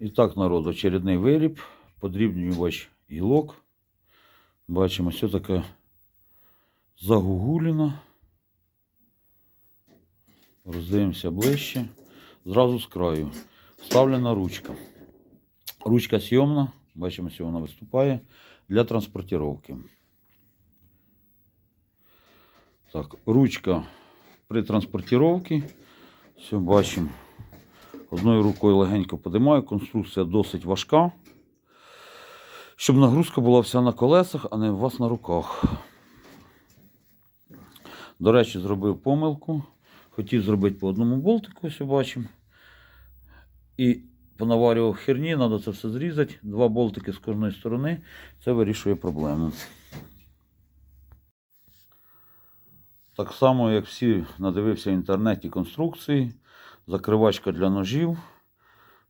І так, народ, очередний виріб, подрібнювач гілок. Бачимо, все таке загугуліно. Роздивимося ближче. Зразу з краю. Вставлена ручка. Ручка сйомна, бачимо, що вона виступає для транспортировки. Так, ручка при транспортировці. Все бачимо. Одною рукою легенько подимаю. Конструкція досить важка. Щоб нагрузка була вся на колесах, а не у вас на руках. До речі, зробив помилку. Хотів зробити по одному болтику, ось бачимо. І понаварював херні, треба це все зрізати. Два болтики з кожної сторони. Це вирішує проблему. Так само, як всі надивився в інтернеті конструкції, закривачка для ножів.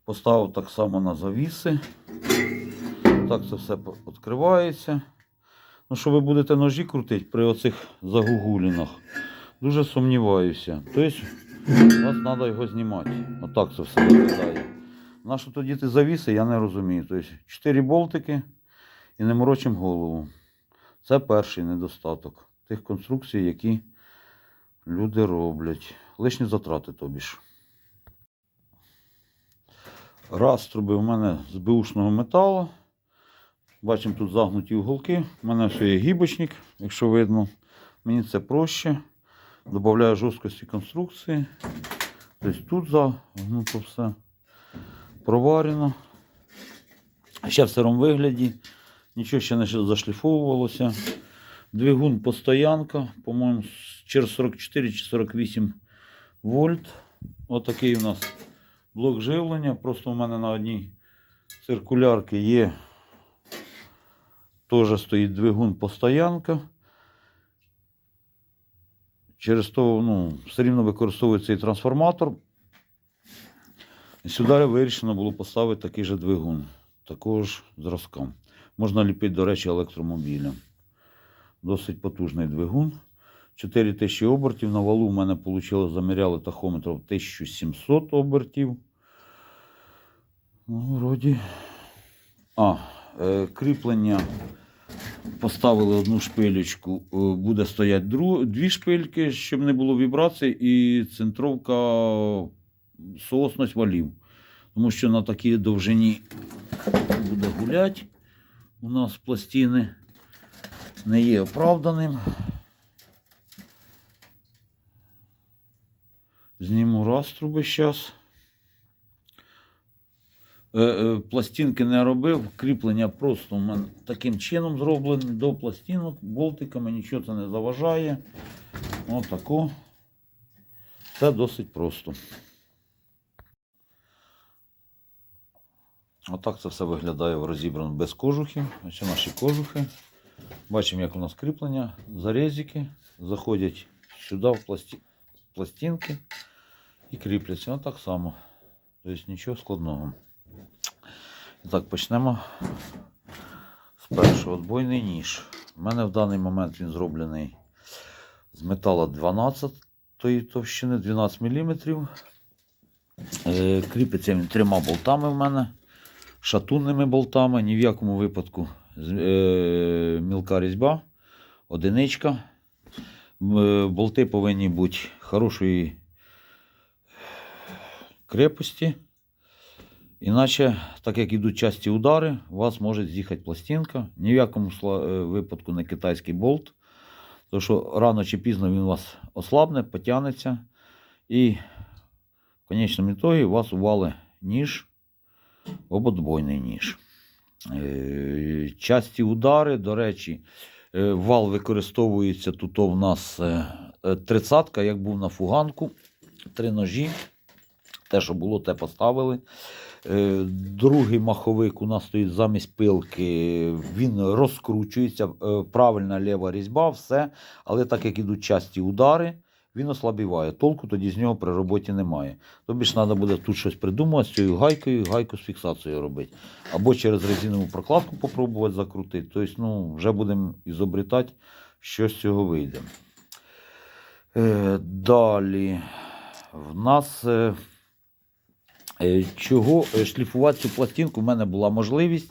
Поставив так само на завіси. Так це все відкривається. Ну, що ви будете ножі крутити при оцих загугулінах? Дуже сумніваюся. Тобто, вас треба його знімати. Отак це все виглядає. На що тоді ти завіси, я не розумію. Тобто, 4 болтики і не морочимо голову. Це перший недостаток тих конструкцій, які люди роблять. Лишні затрати тобі ж. Раструби у мене з беушного металу. Бачимо тут загнуті уголки. У мене все є гібочник, якщо видно. Мені це проще. Добавляю жорсткості конструкції. Тобто тут загнуто все проварено. Ще в сирому вигляді. Нічого ще не зашліфовувалося. Двигун постоянка, по-моєму, через 44 чи 48 вольт. Отакий у нас блок живлення. Просто у мене на одній циркулярці є. Теж стоїть двигун постоянка. Через то ну, все рівно використовується цей трансформатор. І сюди вирішено було поставити такий же двигун, такого ж зразка. Можна ліпити, до речі, електромобілем. Досить потужний двигун. 4000 обертів. На валу в мене вийшло, заміряли тахометром 1700 обертів. Ну, вроді. А, е, кріплення. Поставили одну шпилечку, е, буде стояти дру, дві шпильки, щоб не було вібрацій, і центровка соосність валів. Тому що на такій довжині буде гуляти. У нас пластини не є оправданим. Зніму раструби зараз. Пластинки не робив, кріплення просто у мене таким чином зроблене до пластинок, болтиками, нічого це не заважає. Отако. Це досить просто. Отак це все виглядає в розібрано без кожухів. Ось наші кожухи. Бачимо, як у нас кріплення, зарезики заходять сюди в пласті... пластинки і кріпляться. Отак само. Тобто нічого складного. Так, почнемо з першого отбойний ніж. У мене в даний момент він зроблений з металу 12 товщини 12 мм. Е, Кріпиться він трьома болтами в мене, шатунними болтами, ні в якому випадку е, мілка різьба, одиничка. Е, Болти повинні бути хорошої крепості. Іначе, так як йдуть часті удари, у вас може з'їхати пластинка. Ні в якому е, випадку не китайський болт. Тому що рано чи пізно він у вас ослабне, потягнеться. І в конечному ітогі у вас ували ніж, ободбойний ніж. Е, Часті удари, до речі, е, вал використовується тут у нас тридцятка, як був на фуганку, три ножі. Те, що було, те поставили. Е, Другий маховик у нас стоїть замість пилки, він розкручується, е, правильна ліва різьба, все. Але так як ідуть часті удари, він ослабіває. Толку тоді з нього при роботі немає. Тобі ж треба буде тут щось придумати з цією гайкою, гайку з фіксацією робити. Або через резинову прокладку попробувати закрутити. Тобто, ну, вже будемо ізобретати, що з цього вийде. Е, Далі в нас. Е, Чого е, шліфувати цю пластинку? У мене була можливість.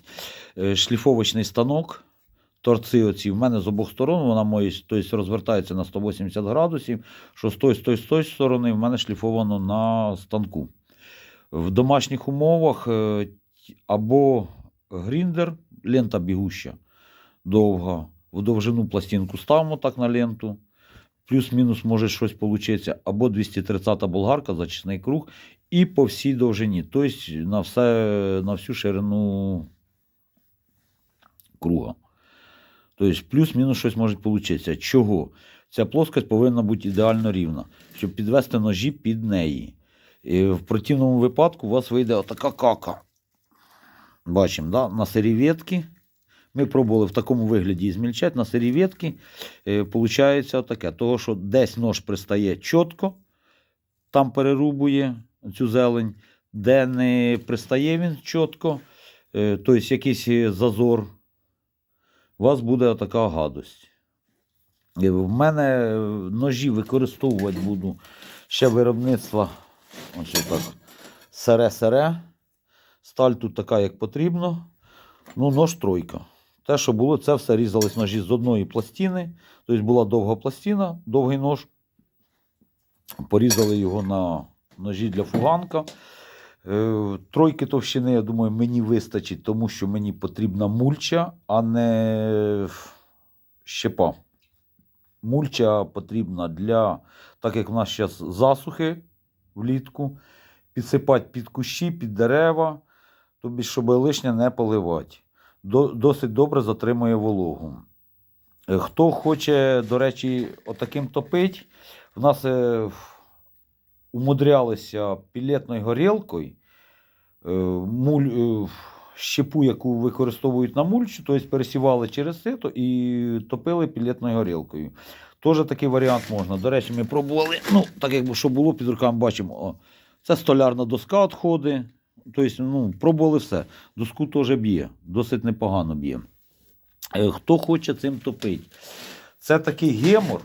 Е, Шліфовочний станок, торці оці. В мене з обох сторон вона моє, тобто розвертається на 180 градусів, що з тої, з тої, з тої сторони в мене шліфовано на станку. В домашніх умовах або гріндер, лента бігуща, довга, в довжину пластинку ставимо так на ленту. Плюс-мінус може щось вийти, або 230 болгарка, зачисний круг, і по всій довжині. Тобто на, все, на всю ширину круга. Тобто плюс-мінус щось може вийти. Чого? Ця плоскость повинна бути ідеально рівна, щоб підвести ножі під неї. І в противному випадку у вас вийде отака кака. Бачимо, да? на серветки. Ми пробували в такому вигляді змільчати. На серветки е, виходить таке. Того, що десь нож пристає чітко, там перерубує цю зелень, де не пристає він чітко, тобто якийсь зазор, у вас буде така гадость. В мене е, ножі використовувати буду ще виробництва. Сере-сере. Сталь тут така, як потрібно. Ну, нож тройка. Те, що було, це все різались ножі з одної пластини. Тобто була довга пластина, довгий нож. Порізали його на ножі для фуганка. Е, Тройки товщини, я думаю, мені вистачить, тому що мені потрібна мульча, а не щепа. Мульча потрібна для, так як в нас зараз засухи влітку, підсипати під кущі, під дерева, тобі, щоб лишнє не поливати. Досить добре затримує вологу. Е, Хто хоче, до речі, отаким топить, в нас е, умудрялися пілетною горілкою, е, муль, е, щепу, яку використовують на мульчу, тобто пересівали через сито і топили пілетною горілкою. Теж такий варіант можна. До речі, ми пробували, ну, так як що було під руками, бачимо, о, це столярна доска відходи. Тобто, ну, пробували все. Доску теж б'є, досить непогано б'є. Е, Хто хоче цим топити? Це такий гемор.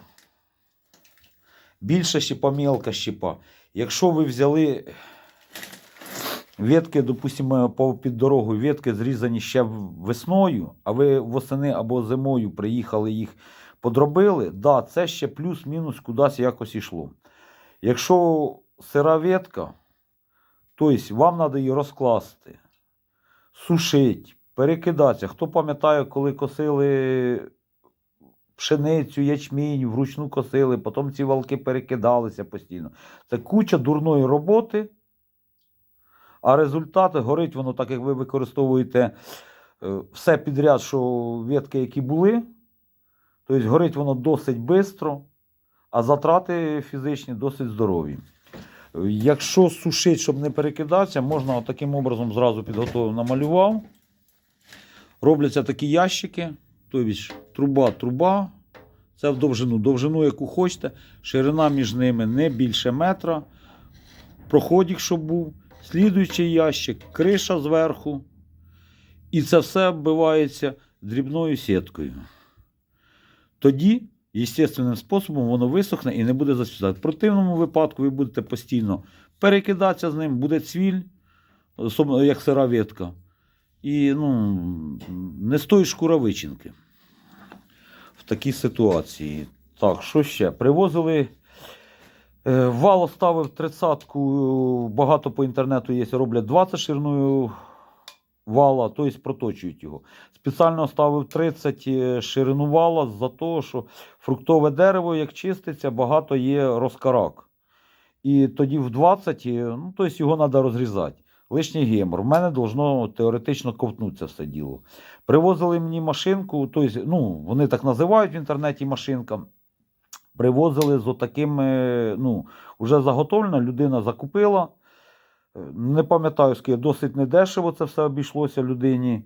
Більша щепа, мілка щепа. Якщо ви взяли ветки, допустимо, під дорогою, ветки зрізані ще весною, а ви восени або зимою приїхали їх подробили, да, це ще плюс-мінус кудись якось йшло. Якщо сира ветка, тобто вам треба її розкласти, сушити, перекидатися. Хто пам'ятає, коли косили пшеницю, ячмінь, вручну косили, потім ці валки перекидалися постійно. Це куча дурної роботи, а результати горить воно так, як ви використовуєте е, все підряд, що ветки, які були. Тобто горить воно досить швидко, а затрати фізичні досить здорові. Якщо сушить, щоб не перекидатися, можна таким образом зразу підготовив, намалював. Робляться такі ящики, тобто труба, труба. Це в довжину. Довжину, яку хочете, ширина між ними не більше метра. Проходік, щоб був, слідуючий ящик, криша зверху. І це все оббивається дрібною сіткою. Тоді, естественним способом, воно висохне і не буде засвітати. В противному випадку ви будете постійно перекидатися з ним, буде цвіль, як сира ветка. І ну, не стоїть шкуровичинки в такій ситуації. Так, що ще? Привозили. е, Вал оставив 30-ку, багато по інтернету є, роблять 20 шириною вала, тобто проточують його. Спеціально оставив 30 е, ширину вала за того, що фруктове дерево, як чиститься, багато є розкарак. І тоді в 20, е, ну, тобто його треба розрізати. Лишній гемор. В мене должно теоретично ковтнутися все діло. Привозили мені машинку, тобто, ну, вони так називають в інтернеті машинка. Привозили з отаким, е, ну, вже заготовлено, людина закупила. Не пам'ятаю, скільки досить недешево це все обійшлося людині.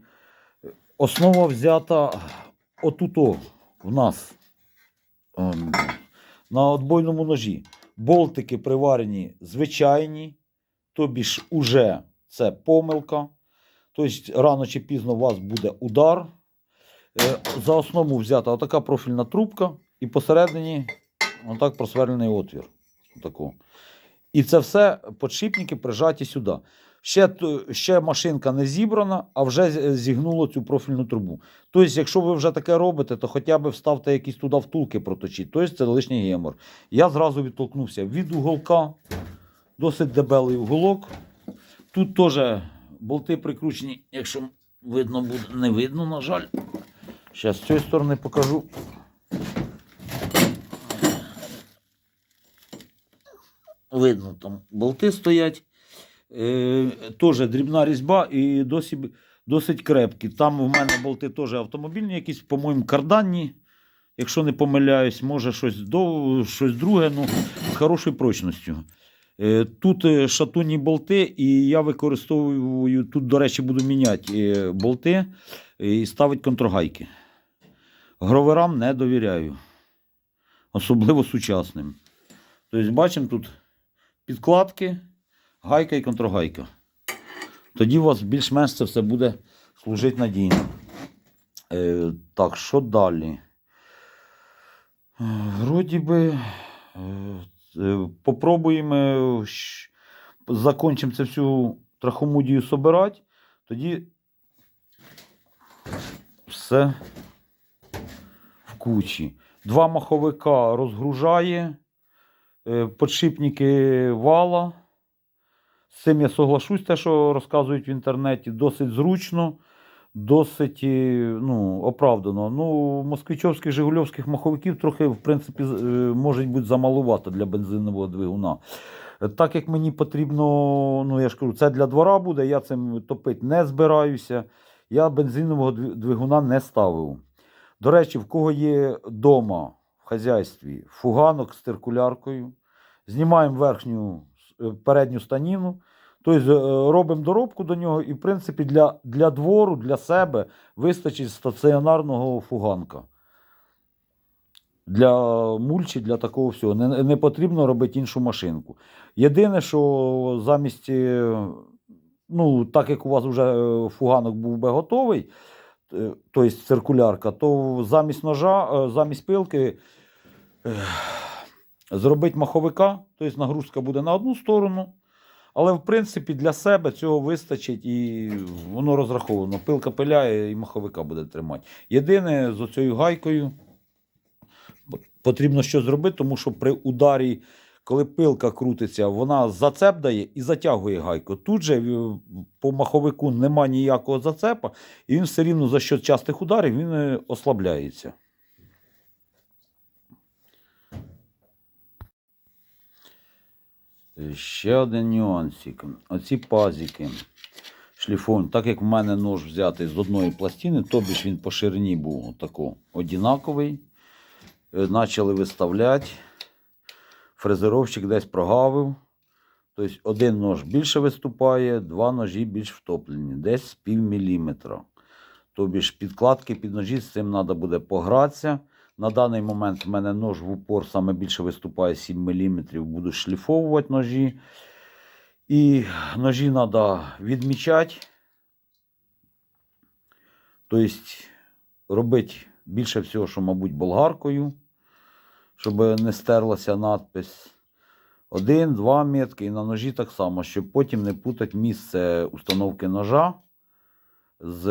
Основа взята отуто в нас ем, на отбойному ножі. Болтики приварені звичайні, тобі ж уже це помилка. Тобто рано чи пізно у вас буде удар. Е, За основу взята отака профільна трубка, і посередині отак просверлений отвір. Отаку. І це все подшипники прижаті сюди. Ще, ще машинка не зібрана, а вже зігнуло цю профільну трубу. Тобто, якщо ви вже таке робите, то хоча б вставте якісь туди втулки проточіть. Тобто це лишній гемор. Я зразу відтолкнувся від уголка, досить дебелий уголок. Тут теж болти прикручені, якщо видно буде, не видно, на жаль. Зараз з цієї сторони покажу. Видно, там болти стоять. Е, теж дрібна різьба і досить, досить крепкі. Там в мене болти теж автомобільні, якісь, по-моєму, карданні. Якщо не помиляюсь, може щось, до, щось друге, ну, з хорошою прочністю. Е, Тут е, шатунні болти, і я використовую, тут, до речі, буду міняти е, болти і ставити контргайки. Гроверам не довіряю, особливо сучасним. Тобто, бачимо тут підкладки, гайка і контргайка. Тоді у вас більш-менш це все буде служити надійно. Так, що далі? Вроді би, попробуємо, закончимо всю трахомудію собирати, тоді все в кучі. Два маховика розгружає, е, подшипники вала. З цим я соглашусь, те, що розказують в інтернеті, досить зручно, досить е, ну, оправдано. Ну, москвичовських жигульовських маховиків трохи, в принципі, е, може бути замалувато для бензинового двигуна. Так як мені потрібно, ну я ж кажу, це для двора буде, я цим топити не збираюся. Я бензинового двигуна не ставив. До речі, в кого є вдома в хазяйстві фуганок з циркуляркою, знімаємо верхню е, передню станіну, тобто е, робимо доробку до нього, і в принципі для, для двору, для себе вистачить стаціонарного фуганка. Для мульчі, для такого всього. Не, не потрібно робити іншу машинку. Єдине, що замість, е, ну, так як у вас вже е, фуганок був би готовий, тобто циркулярка, то замість ножа, замість пилки зробити маховика, тобто нагрузка буде на одну сторону. Але в принципі для себе цього вистачить і воно розраховано. Пилка пиляє і маховика буде тримати. Єдине з оцією гайкою потрібно що зробити, тому що при ударі, коли пилка крутиться, вона зацеп дає і затягує гайку. Тут же по маховику нема ніякого зацепа, і він все рівно за що частих ударів він е, ослабляється. Ще один нюансик. Оці пазики шліфон, так як в мене нож взятий з одної пластини, тобі ж він по ширині був отако однаковий. Почали виставляти. Фрезеровщик десь прогавив. Тобто один нож більше виступає, два ножі більш втоплені, десь пів міліметра. Тобі підкладки під ножі, з цим треба буде погратися. На даний момент в мене нож в упор саме більше виступає 7 мм, буду шліфовувати ножі. І ножі треба відмічати. Тобто робити більше всього, що, мабуть, болгаркою, щоб не стерлася надпись. Один, два метки і на ножі так само, щоб потім не путати місце установки ножа з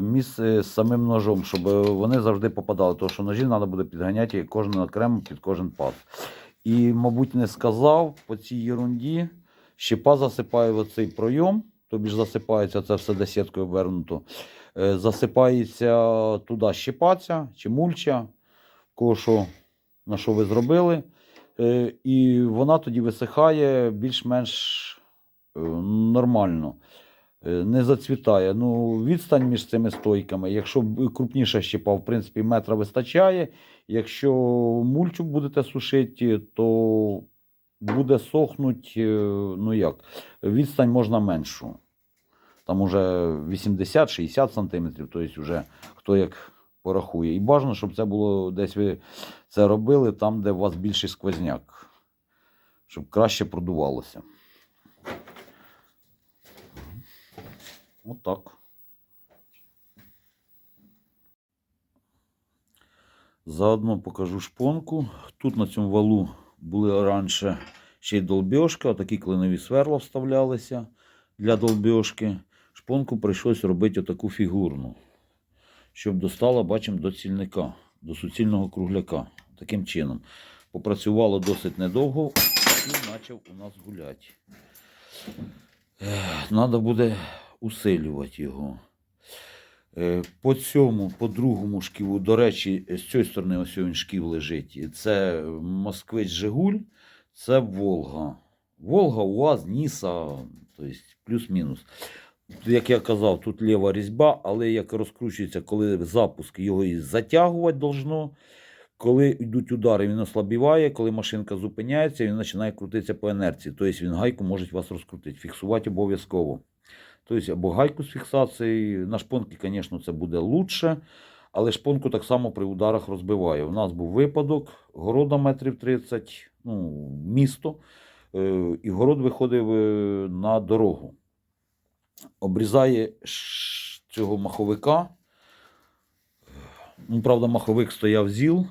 місце з самим ножом, щоб вони завжди попадали. Тому що ножі треба буде підганяти кожен окремо під кожен паз. І, мабуть, не сказав по цій ерунді. Щепа засипає в оцей пройом, тобі ж засипається це все десяткою обернуто. Е, Засипається туди щепаця чи мульча, що, на що ви зробили. Е, І вона тоді висихає більш-менш е, нормально. Е, Не зацвітає. Ну, відстань між цими стойками. Якщо крупніша щепа, в принципі, метра вистачає. Якщо мульчу будете сушити, то буде сохнуть, е, ну як, відстань можна меншу. Там уже 80-60 сантиметрів, тобто вже хто як порахує. І бажано, щоб це було десь ви це робили там, де у вас більший сквозняк, щоб краще продувалося. Отак. Заодно покажу шпонку. Тут на цьому валу були раніше ще й долбьошка, такі клинові сверла вставлялися. для долбьошки. Шпонку прийшлось робити отаку фігурну, щоб достала, бачимо, до цільника, до суцільного кругляка. Таким чином. Попрацювало досить недовго і почав у нас гуляти. Треба буде усилювати його. Е, По цьому, по другому шківу, до речі, з цієї сторони ось він шків лежить. Це Москвич Жигуль, це Волга. Волга, УАЗ, Ніса, тобто плюс-мінус. Як я казав, тут ліва різьба, але як розкручується, коли запуск його і затягувати должно. Коли йдуть удари, він ослабіває, коли машинка зупиняється, він починає крутитися по інерції. Тобто він гайку може вас розкрутити. Фіксувати обов'язково. Тобто або гайку з фіксацією. На шпонки, звісно, це буде лучше, але шпонку так само при ударах розбиває. У нас був випадок, города метрів 30, ну, місто, е, і город виходив е, на дорогу. Обрізає цього маховика. Ну, правда, маховик стояв зіл,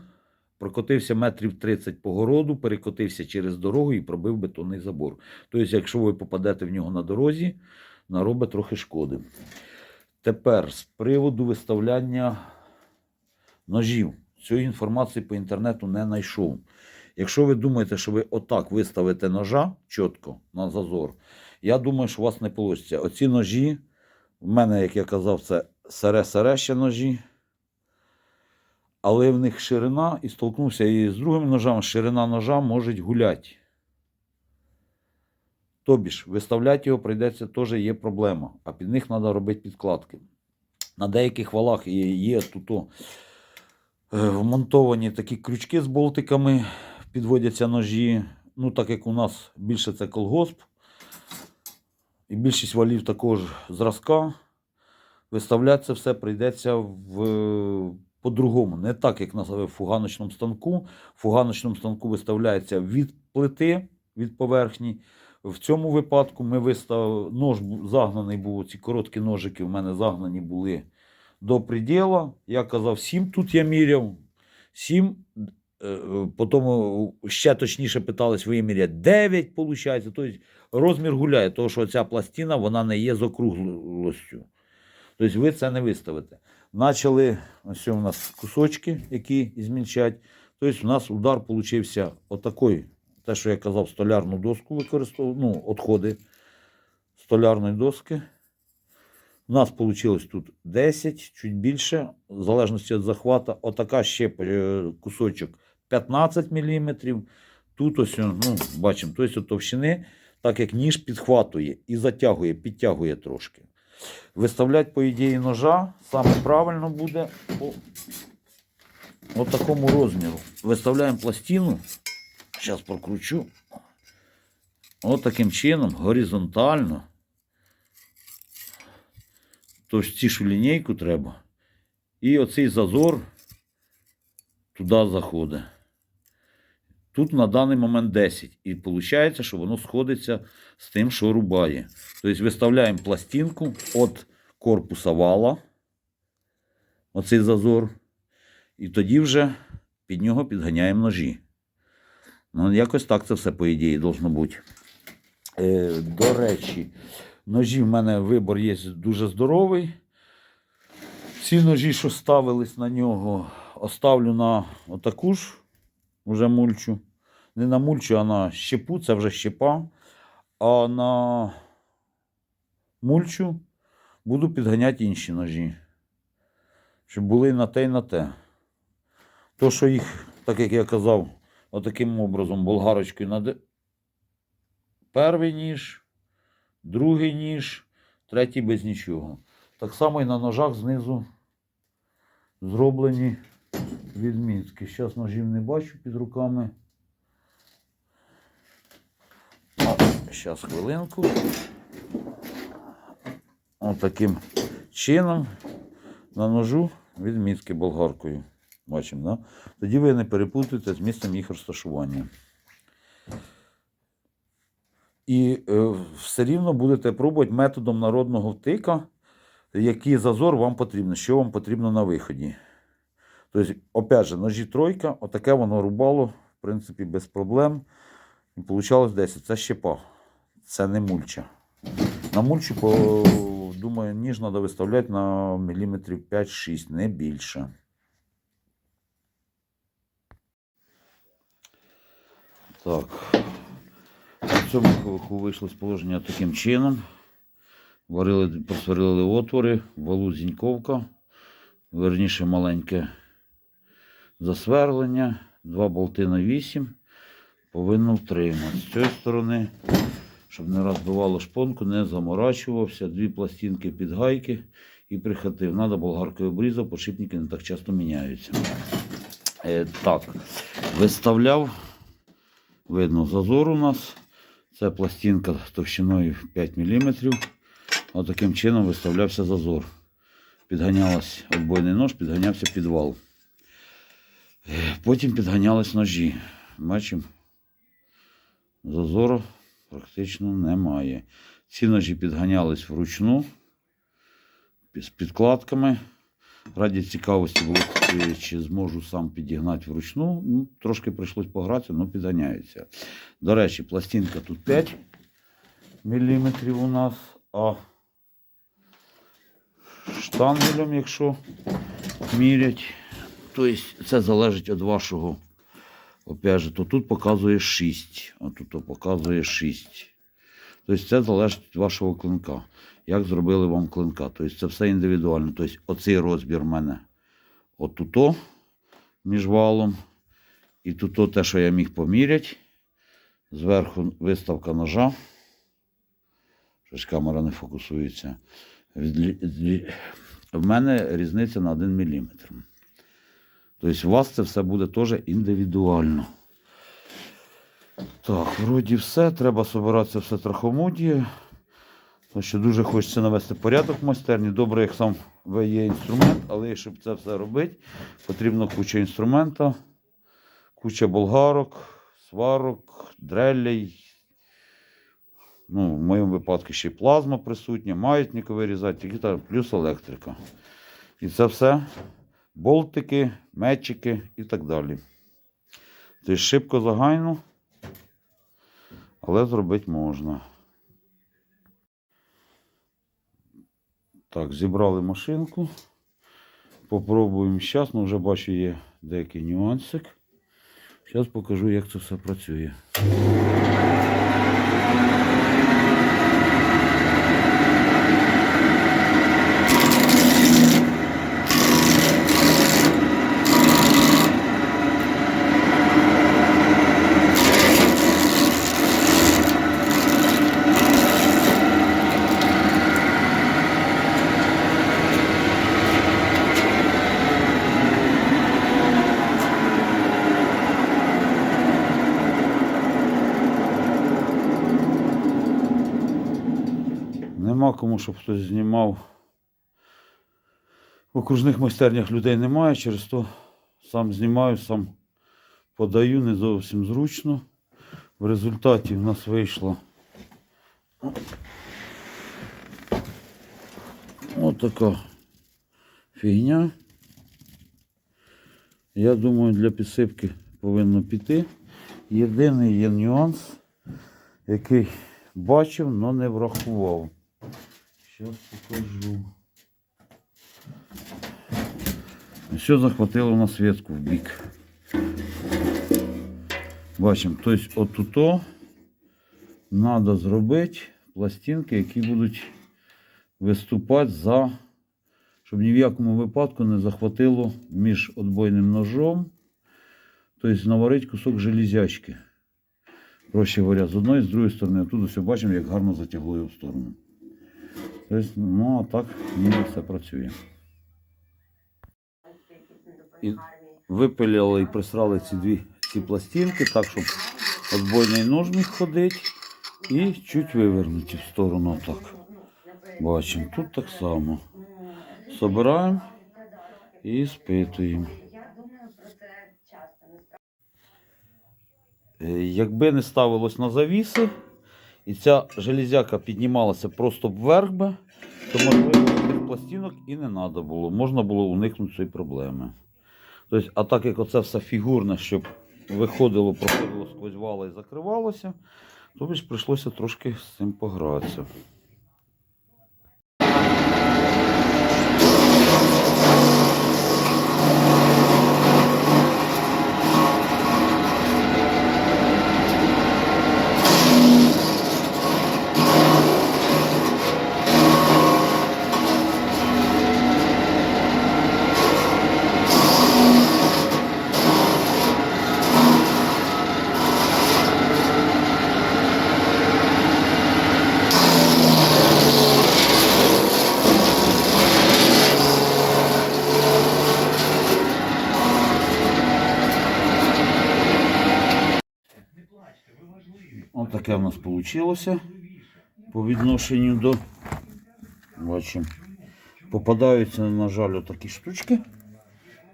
прокотився метрів 30 по городу, перекотився через дорогу і пробив бетонний забор. Тобто, якщо ви попадете в нього на дорозі, наробить трохи шкоди. Тепер з приводу виставляння ножів. Цієї інформації по інтернету не знайшов. Якщо ви думаєте, що ви отак виставите ножа чітко на зазор, я думаю, що у вас не вийде. Оці ножі, в мене, як я казав, це сере-сере ще ножі. Але в них ширина, і столкнувся і з другими ножами, ширина ножа може гуляти. Тобі ж, виставляти його прийдеться теж є проблема, а під них треба робити підкладки. На деяких валах є, є тут о, е, вмонтовані такі крючки з болтиками, підводяться ножі. Ну, так як у нас більше це колгосп, і більшість валів такого ж зразка, виставляти це все прийдеться в, по-другому. Не так, як на фуганочному станку. В фуганочному станку виставляється від плити, від поверхні. В цьому випадку ми вистав... нож загнаний був, ці короткі ножики в мене загнані були до приділа. Я казав, 7 тут я міряв. 7, е, потім е, ще точніше питались виміряти 9, виходить. Тобто розмір гуляє, тому що ця пластина вона не є з округлостю. Тобто ви це не виставите. Начали, ось у нас кусочки, які змільчать. Тобто у нас удар получився отакий. Те, що я казав, столярну доску використовував, ну, відходи столярної доски. У нас вийшло тут 10, чуть більше, в залежності від захвата. Отака ще е, кусочок 15 мм. Тут ось, ну, бачимо, тобто товщини, так як ніж підхватує і затягує, підтягує трошки. Виставляти, по ідеї, ножа саме правильно буде по такому розміру. Виставляємо пластину. Зараз прокручу. От таким чином, горизонтально. Товстішу лінійку треба. І оцей зазор туди заходить. Тут на даний момент 10. І виходить, що воно сходиться з тим, що рубає. Тобто виставляємо пластинку від корпуса вала. Оцей зазор. І тоді вже під нього підганяємо ножі. Ну, якось так це все, по ідеї, должно бути. Е, до речі, ножі в мене вибор є дуже здоровий. Ці ножі, що ставились на нього, оставлю на отаку ж вже мульчу. Не на мульчу, а на щепу, це вже щепа. А на мульчу буду підганяти інші ножі. Щоб були на те, і на те. То, що їх, так як я казав, отаким образом болгарочкою наде. Перший ніж, другий ніж, третій без нічого. Так само і на ножах знизу зроблені відмітки. Зараз ножів не бачу під руками. Зараз хвилинку. Отаким чином на ножу відмітки болгаркою. Бачимо, да? Тоді ви не перепутаєте з місцем їх розташування. І е, все рівно будете пробувати методом народного втика, який зазор вам потрібен, що вам потрібно на виході. Тобто, опять же, ножі тройка, отаке воно рубало, в принципі, без проблем. І вийшло 10. Це щепа. Це не мульча. На мульчику, думаю, ніж треба виставляти на міліметрів 5-6, не більше. Так. На цьому кулаку вийшло з положення таким чином. Варили, просверлили отвори, валу зіньковка, верніше маленьке засверлення, два болти на 8 повинно втримати. З цієї сторони, щоб не розбивало шпонку, не заморачувався, дві пластинки під гайки і прихватив. Надо болгаркою обрізав, подшипники не так часто міняються. Е, так, виставляв, видно, зазор у нас. Це пластинка товщиною 5 мм. Отаким чином виставлявся зазор. Підганялась отбойний нож, підганявся підвал. Потім підганялись ножі. Бачимо, зазору практично немає. Ці ножі підганялись вручну з підкладками. Раді цікавості було, чи- чи зможу сам підігнати вручну. Ну, трошки прийшлось погратися, але підганяється. До речі, пластинка тут 5 мм у нас, а штангелем, якщо мірять, тобто це залежить від вашого. Опять то тут показує 6, а тут показує 6. Тобто це залежить від вашого клинка. Як зробили вам клинка. Тобто це все індивідуально. Тобто оцей розбір в мене отуто між валом. І тут те, що я міг поміряти. Зверху виставка ножа. Щось камера не фокусується. В мене різниця на 1 мм. Тобто у вас це все буде теж індивідуально. Так, вроді все. Треба збиратися все трахомудіє. Тому що дуже хочеться навести порядок в майстерні. Добре, як сам є інструмент, але щоб це все робити, потрібно куча інструмента, куча болгарок, сварок, дрелей. Ну, в моєму випадку ще й плазма присутня, маятник вирізати, так, плюс електрика. І це все болтики, метчики і так далі. Тобто шибко загайно, але зробити можна. Так, зібрали машинку. Попробуємо зараз, ну вже бачу, є деякий нюансик. Зараз покажу, як це все працює. Нема кому, щоб хтось знімав. В окружних майстернях людей немає, через то сам знімаю, сам подаю, не зовсім зручно. В результаті в нас вийшло от така фігня. Я думаю, для підсипки повинно піти. Єдиний є нюанс, який бачив, але не врахував. Зараз покажу. Все захватило на світку в бік. Бачимо, тобто отуто треба зробити пластинки, які будуть виступати за, щоб ні в якому випадку не захватило між отбойним ножом, тобто наварити кусок железячки. Проще говоря, з одної, з другої сторони, тут все бачимо, як гарно затягло його в сторону. Тобто, ну, а так ніби все працює. І випиляли і присрали ці дві ці пластинки, так, щоб отбойний нож міг ходити і чуть вивернуті в сторону. Так. Бачимо, тут так само. Собираємо і спитуємо. Е, Якби не ставилось на завіси, і ця железяка піднімалася просто вверх би, то можливо тих пластинок і не треба було. Можна було уникнути цієї проблеми. Тобто, а так як оце все фігурне, щоб виходило, проходило сквозь вала і закривалося, то ж прийшлося трошки з цим погратися. Отаке в нас вийшло по відношенню до. Бачимо. Попадаються, на жаль, такі штучки,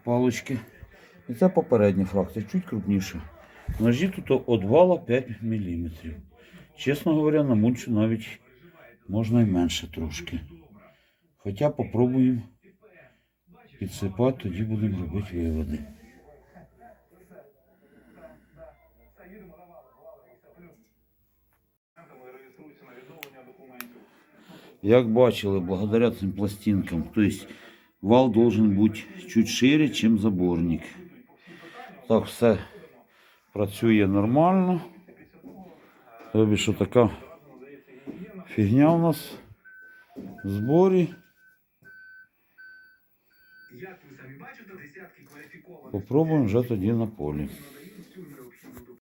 палички. І це попередня фракція, чуть крупніша. Ножі тут від вала 5 мм. Чесно говоря, на мульчу навіть можна і менше трошки. Хоча попробуємо підсипати, тоді будемо робити виводи. Як бачили, благодаря цим пластинкам, то есть вал должен бути чуть шире, ніж заборник. Так все працює нормально. Тобі що така фігня у нас в зборі. Попробуємо вже тоді на полі.